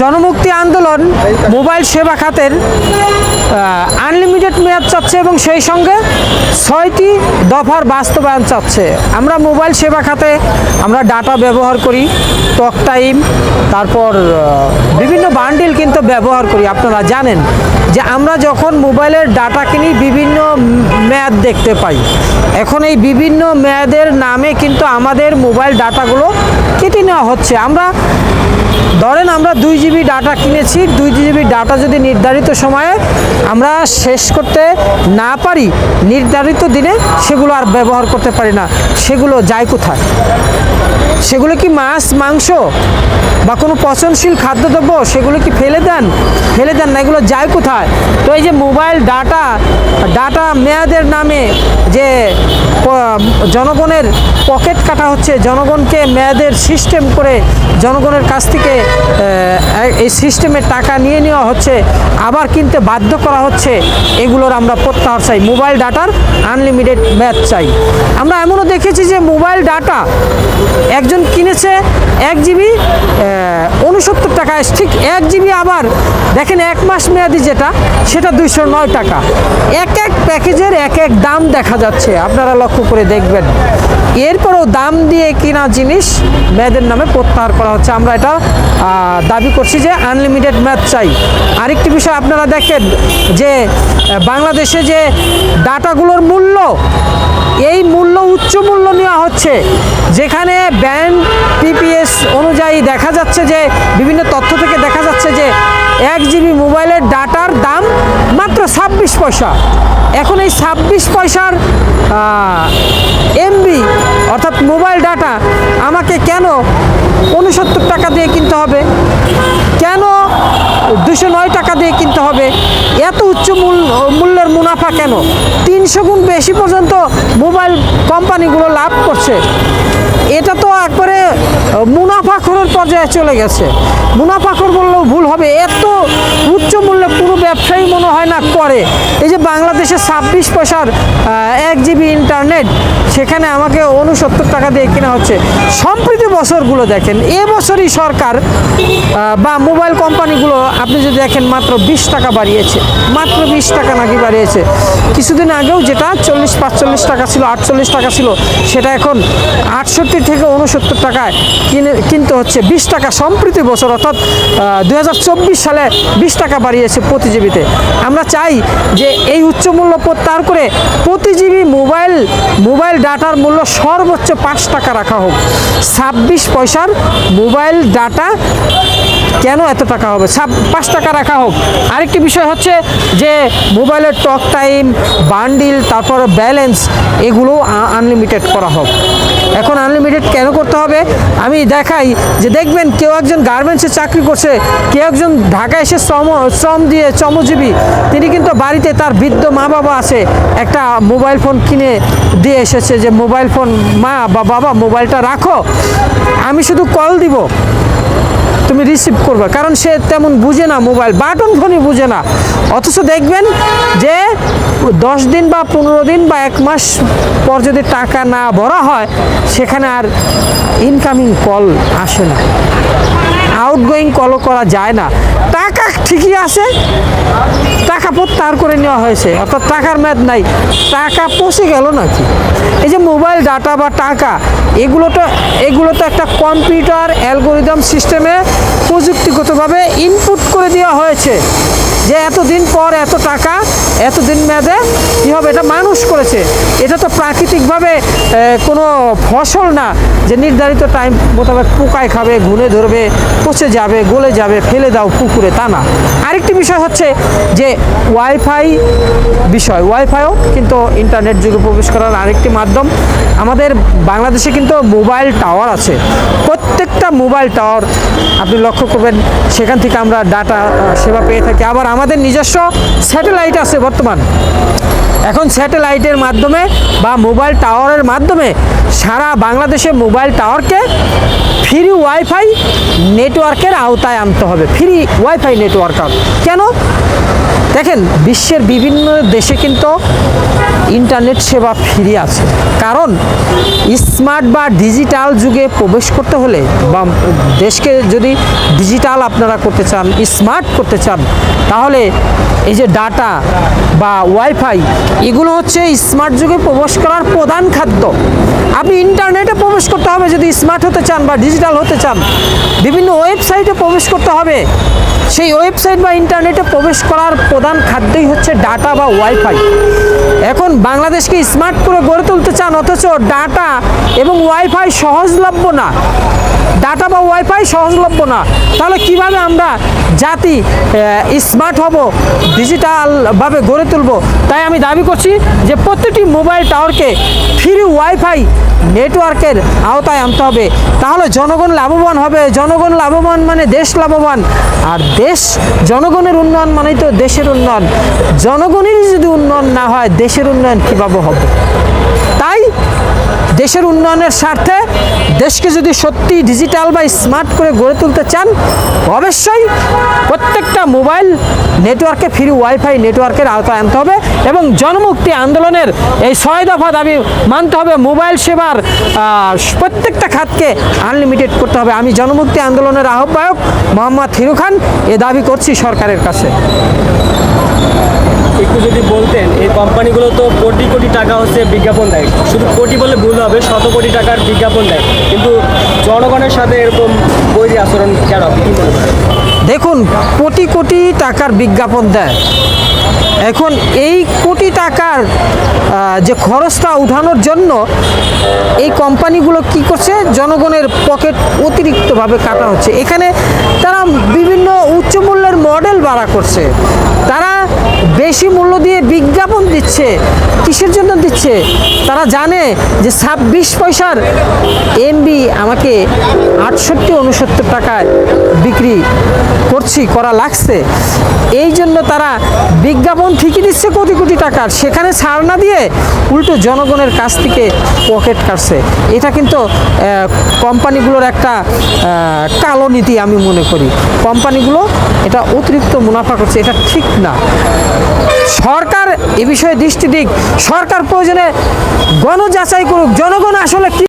জনমুক্তি আন্দোলন মোবাইল সেবা খাতের আনলিমিটেড মেয়াদ চাচ্ছে এবং সেই সঙ্গে ছয়টি দফার বাস্তবায়ন চাচ্ছে। আমরা মোবাইল সেবা খাতে আমরা ডাটা ব্যবহার করি টক টাইম তারপর বিভিন্ন বান্ডিল কিন্তু ব্যবহার করি, আপনারা জানেন যে আমরা যখন মোবাইলের ডাটা কিনি, বিভিন্ন মেয়াদ দেখতে পাই। এখন এই বিভিন্ন মেয়াদের নামে কিন্তু আমাদের মোবাইল ডাটাগুলো কেটে নেওয়া হচ্ছে। আমরা ধরেন আমরা দুই জিবি ডাটা কিনেছি, দুই জিবি ডাটা যদি নির্ধারিত সময়ে আমরা শেষ করতে না পারি, নির্ধারিত দিনে সেগুলো আর ব্যবহার করতে পারি না। সেগুলো যায় কোথায়? সেগুলো কি মাছ, মাংস বা কোনো পচনশীল খাদ্যদ্রব্য? সেগুলো কি ফেলে দেন? ফেলে দেন না, এগুলো যায় কোথায়? তো এই যে মোবাইল ডাটা ডাটা মেয়াদের নামে যে জনগণের পকেট কাটা হচ্ছে, জনগণকে মেয়াদের সিস্টেম করে জনগণের কাছ থেকে এই সিস্টেমের টাকা নিয়ে নেওয়া হচ্ছে, আবার কিনতে বাধ্য করা হচ্ছে, এগুলোর আমরা প্রত্যাহার চাই। মোবাইল ডাটার আনলিমিটেড মেয়াদ চাই। আমরা এমনও দেখেছি যে মোবাইল ডাটা একজন কিনেছে এক জিবি উনসত্তর টাকায় ঠিক এক জিবি আবার, দেখেন এক মাস মেয়াদি যেটা, সেটা দুইশো নয় টাকা। এক এক প্যাকেজের এক এক দাম দেখা যাচ্ছে, আপনারা লক্ষ্য করে দেখবেন। এরপরও দাম দিয়ে কিনা জিনিস মেয়াদের নামে প্রত্যাহার করা হচ্ছে। আমরা এটা দাবি করছি যে আনলিমিটেড ম্যাথ চাই। আরেকটি বিষয় আপনারা দেখেন যে বাংলাদেশে যে ডাটাগুলোর মূল্য এই মূল্য উচ্চ মূল্য নেওয়া হচ্ছে, যেখানে ব্যান্ড পিপিএস অনুযায়ী দেখা যাচ্ছে যে, বিভিন্ন তথ্য থেকে দেখা যাচ্ছে যে, এক জিবি মোবাইলের ডাটার দাম মাত্র ছাব্বিশ পয়সা। এখন এই ছাব্বিশ পয়সার এমবি অর্থাৎ মোবাইল ডাটা আমাকে কেন উনসত্তর টাকা দিয়ে কিনতে হবে? কেন দুশো নয় টাকা দিয়ে কিনতে হবে। এত উচ্চ মূল্য মূল্যের মুনাফা কেন? তিনশো গুণ বেশি পর্যন্ত মোবাইল কোম্পানিগুলো লাভ করছে। এটা তো একবারে মুনাফাখোরের পর্যায়ে চলে গেছে। মুনাফাখোর বললেও ভুল হবে। এত উচ্চ মূল্যে পুরো ব্যবসায়ী মনে হয় না করে। এই যে বাংলাদেশে ছাব্বিশ পয়সার এক জিবি ইন্টারনেট, সেখানে আমাকে উনসত্তর টাকা দিয়ে কেনা হচ্ছে। সম্প্রতি বছরগুলো দেখেন এবছরই সরকার বা মোবাইল কোম্পানিগুলো, আপনি যদি দেখেন মাত্র বিশ টাকা বাড়িয়েছে। মাত্র বিশ টাকা নাকি বাড়িয়েছে। কিছুদিন আগেও যেটা চল্লিশ, পাঁচচল্লিশ টাকা ছিল, আটচল্লিশ টাকা ছিল, সেটা এখন আটষট্টি থেকে উনসত্তর টাকায় কিনে কিনতে হচ্ছে বিশ টাকা সম্প্রতি বছর, অর্থাৎ দু হাজার চব্বিশ সালে বিশ টাকা বাড়িয়েছে প্রতিজিবিতে। আমরা চাই যে এই উচ্চ মূল্য প্রত্যাহার করে প্রতি জিবি মোবাইল মোবাইল ডাটার মূল্য সর্বোচ্চ পাঁচ টাকা রাখা হোক। ছাব্বিশ পয়সার মোবাইল ডাটা কেন এত টাকা হবে? সাব পাঁচ টাকা রাখা হোক। আরেকটি বিষয় হচ্ছে যে মোবাইলের টক টাইম, বান্ডিল, তারপর ব্যালেন্স, এগুলো আনলিমিটেড করা হোক। এখন আনলিমিটেড কেন করতে হবে? আমি দেখাই যে দেখবেন কেউ একজন গার্মেন্টসে চাকরি করছে, কেউ একজন ঢাকায় এসে শ্রম শ্রম দিয়ে শ্রমজীবী, তিনি কিন্তু বাড়িতে তার বৃদ্ধ মা বাবা আছে, একটা মোবাইল ফোন কিনে দিয়ে এসেছে যে মোবাইল ফোন মা বা বাবা মোবাইলটা রাখো। আমি শুধু কল দিব। তুমি রিসিভ করবে। কারণ সে তেমন বুঝে না মোবাইল বাটন ফোনই বুঝে না। অথচ দেখবেন যে দশ দিন বা পনেরো দিন বা এক মাস পর যদি টাকা না ভরা হয়, সেখানে আর ইনকামিং কল আসে না। আউটগোয়িং কলও করা যায় না। ঠিকই আছে। টাকা প্রত্যাহার করে নেওয়া হয়েছে। অর্থাৎ টাকার মেয়াদ নাই। টাকা পচে গেল নাকি? এই যে মোবাইল ডাটা বা টাকা এগুলো তো এগুলো তো একটা কম্পিউটার অ্যালগোরিদম সিস্টেমে প্রযুক্তিগতভাবে ইনপুট করে দেওয়া হয়েছে। যে এতদিন পর এত টাকা, এতদিন মেয়াদে কী হবে? এটা মানুষ করেছে। এটা তো প্রাকৃতিকভাবে কোনো ফসল না যে নির্ধারিত টাইম মোতাবেক পোকায় খাবে ঘুনে ধরবে, পচে যাবে, গলে যাবে, ফেলে দাও পুকুরে, তা না। আরেকটি বিষয় হচ্ছে যে ওয়াইফাই বিষয়। ওয়াইফাইও কিন্তু ইন্টারনেট যুগে প্রবেশ করার আরেকটি মাধ্যম। আমাদের বাংলাদেশে কিন্তু মোবাইল টাওয়ার আছে। প্রত্যেকটা মোবাইল টাওয়ার আপনি লক্ষ্য করবেন, সেখান থেকে আমরা ডাটা সেবা পেয়ে থাকি। আবার আমাদের নিজস্ব স্যাটেলাইট আছে বর্তমান। এখন স্যাটেলাইটের মাধ্যমে বা মোবাইল টাওয়ারের মাধ্যমে সারা বাংলাদেশে মোবাইল টাওয়ারকে ফ্রি ওয়াইফাই নেটওয়ার্কের আওতায় আনতে হবে। ফ্রি ওয়াইফাই নেটওয়ার্ক কেন? দেখেন, বিশ্বের বিভিন্ন দেশে কিন্তু ইন্টারনেট সেবা ফ্রি আছে। কারণ, স্মার্ট বা ডিজিটাল যুগে প্রবেশ করতে হলে বা দেশকে যদি ডিজিটাল আপনারা করতে চান, স্মার্ট করতে চান, তাহলে এই যে ডাটা বা ওয়াইফাই এগুলো হচ্ছে স্মার্ট যুগে প্রবেশ করার প্রধান খাদ্য। আপনি ইন্টারনেটে প্রবেশ করতে হবে, যদি স্মার্ট হতে চান বা ডিজিটাল হতে চান, বিভিন্ন ওয়েবসাইটে প্রবেশ করতে হবে। সেই ওয়েবসাইট বা ইন্টারনেটে প্রবেশ করার প্রধান খাদ্যই হচ্ছে ডাটা বা ওয়াইফাই এখন বাংলাদেশকে স্মার্ট করে গড়ে তুলতে চান, অথচ ডাটা এবং ওয়াইফাই সহজলভ্য না। ডাটা বা ওয়াইফাই সহজলভ্য না। তাহলে কীভাবে আমরা জাতি স্মার্ট হব ডিজিটালভাবে গড়ে তুলব? তাই আমি দাবি করছি যে প্রত্যেকটি মোবাইল টাওয়ারকে ফ্রি ওয়াইফাই নেটওয়ার্কের আওতায় আনতে হবে। তাহলে জনগণ লাভবান হবে। জনগণ লাভবান মানে দেশ লাভবান। আর দেশ জনগণের উন্নয়ন মানেই তো দেশের উন্নয়ন। জনগণেরই যদি উন্নয়ন না হয়, দেশের উন্নয়ন কীভাবে হবে? তাই দেশের উন্নয়নের স্বার্থে দেশকে যদি সত্যি ডিজিটাল বা স্মার্ট করে গড়ে তুলতে চান, অবশ্যই প্রত্যেকটা মোবাইল নেটওয়ার্কে ফ্রি ওয়াইফাই নেটওয়ার্কের আওতায় আনতে হবে এবং জনমুক্তি আন্দোলনের এই ছয় দফা দাবি মানতে হবে। মোবাইল সেবার প্রত্যেকটা খাতকে আনলিমিটেড করতে হবে। আমি জনমুক্তি আন্দোলনের আহ্বায়ক মোহাম্মদ হিরু খান, এ দাবি করছি সরকারের কাছে। একটু যদি বলতেন, এই কোম্পানিগুলো তো কোটি কোটি টাকা হচ্ছে বিজ্ঞাপন দেয়। শুধু কোটি বলে ভুল হবে, শত কোটি টাকার বিজ্ঞাপন দেয়। কিন্তু জনগণের সাথে এরকম বৈরী আচরণ কেন আপনি কি মনে করেন দেখুন, কোটি কোটি টাকার বিজ্ঞাপন দেয়। এখন এই কোটি টাকার যে খরচটা উঠানোর জন্য এই কোম্পানিগুলো কি করছে? জনগণের পকেট অতিরিক্তভাবে কাটা হচ্ছে। এখানে তারা বিভিন্ন উচ্চ মূল্যের মডেল ভাড়া করছে। তারা বেশি মূল্য দিয়ে বিজ্ঞাপন দিচ্ছে, কিসের জন্য দিচ্ছে? তারা জানে যে ছাব্বিশ পয়সার এমবি আমাকে আটষট্টি উনসত্তর টাকায় বিক্রি করছি, করা লাগছে। এই জন্য তারা বিজ্ঞাপন ঠিকই দিচ্ছে কোটি কোটি টাকার। সেখানে ছাড় না দিয়ে উল্টো জনগণের কাছ থেকে পকেট কাটছে। এটা কিন্তু কোম্পানিগুলোর একটা কালো নীতি আমি মনে করি। কোম্পানিগুলো এটা অতিরিক্ত মুনাফা করছে, এটা ঠিক না। সরকার এ বিষয়ে দৃষ্টি দিক। সরকার প্রয়োজনে গণ যাচাই করুক। জনগণ আসলে কি